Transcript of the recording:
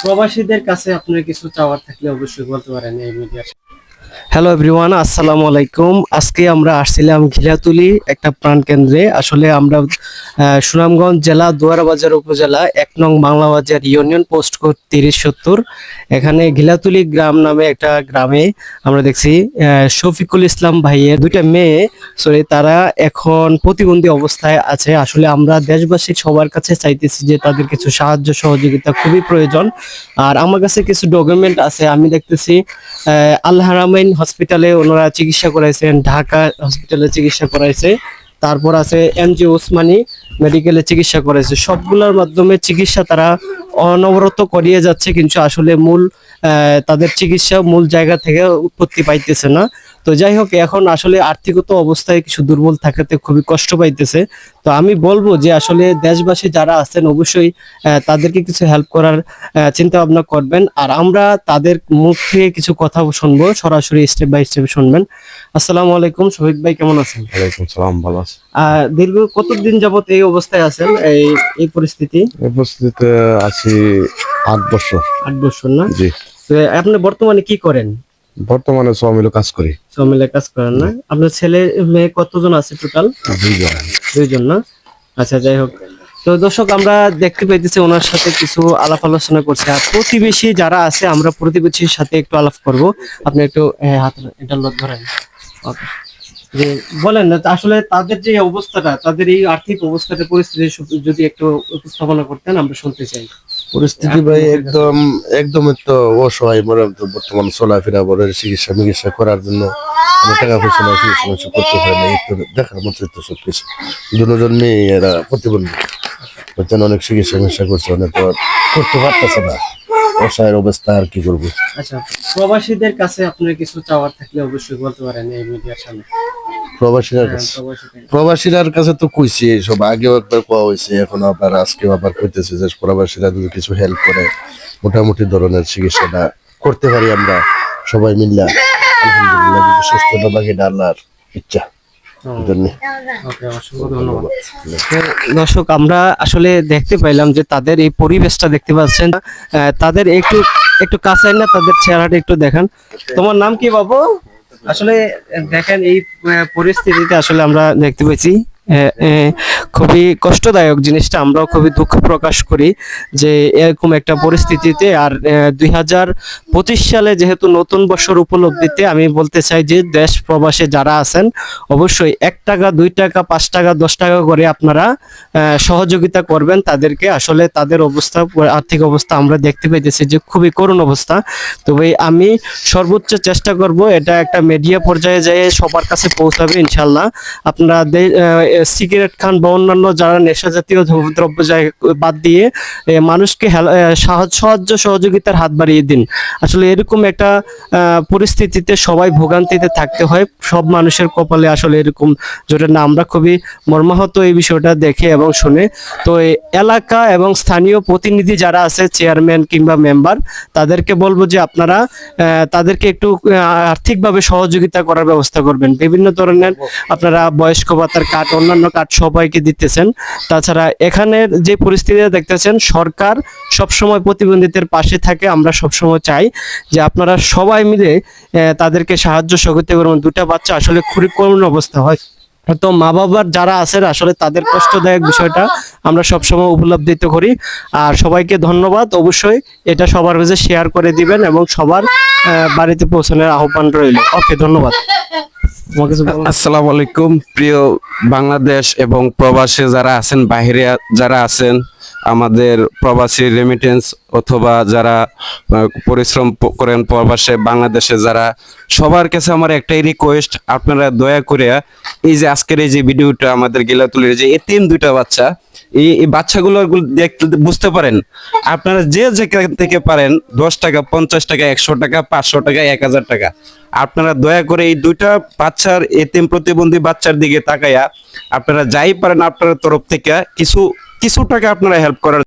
প্রবাসীদের কাছে আপনার কিছু চাওয়ার থাকলে অবশ্যই বলতে পারেন এই মিডিয়ার হ্যালো এভরিওয়ান আসসালামু আলাইকুম আজকে আমরা আসছিলাম ঘিলাতুলি একটা প্রাণ কেন্দ্রে আসলে আমরা সুনামগঞ্জ জেলা দুয়ারাবাজার উপজেলা এক নং বাংলাবাজার ইউনিয়ন পোস্ট কোড তিরিশ সত্তর এখানে ঘিলাতুলি গ্রাম নামে একটা গ্রামে আমরা দেখছি শফিকুল ইসলাম ভাইয়ের দুইটা মেয়ে সরি তারা এখন প্রতিবন্ধী অবস্থায় আছে আসলে আমরা দেশবাসী সবার কাছে চাইতেছি যে তাদের কিছু সাহায্য সহযোগিতা খুবই প্রয়োজন আর আমার কাছে কিছু ডকুমেন্ট আছে আমি দেখতেছি আহ, আল হসপিটালে ওনারা চিকিৎসা করাইছেন, ঢাকা হসপিটালে চিকিৎসা করাইছে, তারপর আছে এনজি ওসমানী মেডিকেলে চিকিৎসা করেছে সবগুলোর মাধ্যমে চিকিৎসা তারা অনবরত করিয়ে যাচ্ছে, কিন্তু আসলে মূল তাদের চিকিৎসা মূল জায়গা থেকে উৎপত্তি পাইতেছে না। তো যাই হোক এখন আসলে আর্থিকত অবস্থায় কিছু দুর্বল থাকাতে খুবই কষ্ট পাইতেছে। তো আমি বলব যে আসলে দেশবাসী যারা আছেন অবশ্যই তাদেরকে কিছু হেল্প করার চিন্তা ভাবনা করবেন। আর আমরা তাদের মুখ থেকে কিছু কথা শুনব সরাসরি স্টেপ বাই স্টেপ শুনবেন। আসসালামু আলাইকুম শহীদ ভাই কেমন আছেন? ওয়ালাইকুম সালাম ভালো আছে। আহ, দীর্ঘ কতদিন যাবত এই অবস্থায় আছেন এই এই পরিস্থিতি? এই পরিস্থিতিতে আছি আট বছর। আট বছর না? জি। আপনি বর্তমানে কি করেন? বর্তমানে সব মিলে কাজ করি। সব মিলে কাজ করেন না? আপনার ছেলে মেয়ে কতজন আছে টোটাল দুইজন। দুইজন না? আচ্ছা যাই হোক। তো দর্শক আমরা দেখতে পাইতেছি ওনার সাথে কিছু আলাপ আলোচনা করছে। আর প্রতিবেশী যারা আছে আমরা প্রতিবেশীর সাথে একটু আলাপ করব। আপনি একটু হাত এটা লোক ধরেন. যে বলেন না আসলে তাদের যে অবস্থাটা তাদের এই আর্থিক অবস্থাটা পরিস্থিতি যদি একটু উপস্থাপনা করতেন আমরা শুনতে চাই। পরিস্থিতি ভাই একদম একদম তো অসহায় মনে তো বর্তমান চলাফেরা বড় চিকিৎসা মিকিৎসা করার জন্য টাকা পয়সা না চিকিৎসা করতে পারে না তো দেখার মতো তো সব কিছু দুজন মেয়ে এরা প্রতিবন্ধী। বাচ্চারা অনেক চিকিৎসা মিকিৎসা করছে অনেক করতে পারতেছে না। অসহায়ের অবস্থা আর কি করব? আচ্ছা প্রবাসীদের কাছে আপনার কিছু চাওয়ার থাকলে অবশ্যই বলতে পারেন এই মিডিয়ার সামনে। প্রবাসীরা হ্যাঁ, কাছে প্রবাসীদের। কাছে তো কইছি সব আগেও একবার কোয়া হয়েছে এখন আবার আজকে আবার কইতেছে যে প্রবাসীরা যদি কিছু হেল্প করে মোটামুটি ধরনের চিকিৎসাটা করতে পারি আমরা সবাই মিল্লা। আলহামদুলিল্লাহ যদি সুস্থতা বাকি আল্লাহর ইচ্ছা। তো দর্শক আমরা আসলে দেখতে পাইলাম যে তাদের এই পরিবেশটা দেখতে পাচ্ছেন। আহ, তাদের একটু একটু কাছে না তাদের চেহারাটা একটু দেখান। তোমার নাম কি বাবু? আসলে দেখেন এই পরিস্থিতিতে আসলে আমরা দেখতে পেয়েছি খুবই কষ্টদায়ক জিনিসটা। আমরাও খুবই দুঃখ প্রকাশ করি যে এরকম একটা পরিস্থিতিতে আর দুই হাজার পঁচিশ সালে যেহেতু নতুন বছর উপলব্ধিতে আমি বলতে চাই যে দেশ প্রবাসে যারা আছেন, অবশ্যই এক টাকা, দুই টাকা, পাঁচ টাকা, দশ টাকা করে আপনারা সহযোগিতা করবেন তাদেরকে। আসলে তাদের অবস্থা, আর্থিক অবস্থা আমরা দেখতে পেতেছি যে খুবই করুণ অবস্থা। তবে আমি সর্বোচ্চ চেষ্টা করব এটা একটা মিডিয়া পর্যায়ে যেয়ে সবার কাছে পৌঁছাবে ইনশাল্লাহ। আপনারা সিগারেট খান বা অন্যান্য যারা নেশা জাতীয় দ্রব্য বাদ দিয়ে মানুষকে সাহায্য সহযোগিতার হাত বাড়িয়ে দিন। আসলে এরকম একটা পরিস্থিতিতে সবাই ভোগান্তিতে থাকতে হয়। সব মানুষের কপালে আসলে এরকম যেটা না। আমরা খুবই মর্মাহত এই বিষয়টা দেখে এবং শুনে। তো এলাকা এবং স্থানীয় প্রতিনিধি যারা আছে, চেয়ারম্যান কিংবা মেম্বার, তাদেরকে বলব যে আপনারা তাদেরকে একটু আর্থিকভাবে সহযোগিতা করার ব্যবস্থা করবেন। বিভিন্ন ধরনের আপনারা বয়স্ক ভাতার কার্ড অন্যান্য কার্ড সবাইকে দিতেছেন। তাছাড়া এখানের যে পরিস্থিতি দেখতেছেন, সরকার সবসময় প্রতিবন্ধীদের পাশে থাকে, আমরা সবসময় চাই যে আপনারা সবাই মিলে তাদেরকে সাহায্য সহযোগিতা করবেন দুটা বাচ্চা আসলে খুবই করুণ অবস্থা হয়। তো মা বাবার যারা আছেন, আসলে তাদের কষ্টদায়ক বিষয়টা আমরা সবসময় উপলব্ধিত করি। আর সবাইকে ধন্যবাদ। অবশ্যই এটা সবার মাঝে শেয়ার করে দিবেন এবং সবার বাড়িতে পৌঁছানোর আহ্বান রইল। ওকে, ধন্যবাদ। আসসালামু আলাইকুম, প্রিয় বাংলাদেশ এবং প্রবাসে যারা আছেন, বাহিরে যারা আছেন আমাদের প্রবাসী রেমিটেন্স অথবা যারা পরিশ্রম করেন প্রবাসে বাংলাদেশে যারা, সবার কাছে আমার একটাই রিকোয়েস্ট আপনারা দয়া করে এই যে আজকের এই যে ভিডিওটা আমাদের গিলাতুলির যে এতিম দুইটা বাচ্চা, এই বাচ্চাগুলো দেখতে, বুঝতে পারেন, আপনারা যে যেখান থেকে পারেন, দশ টাকা, পঞ্চাশ টাকা, একশো টাকা, পাঁচশো টাকা, এক হাজার টাকা, আপনারা দয়া করে এই দুইটা বাচ্চার এতিম প্রতিবন্ধী বাচ্চার দিকে তাকাইয়া আপনারা যাই পারেন আপনার তরফ থেকে কিছু কিছু টাকা আপনারা হেল্প করার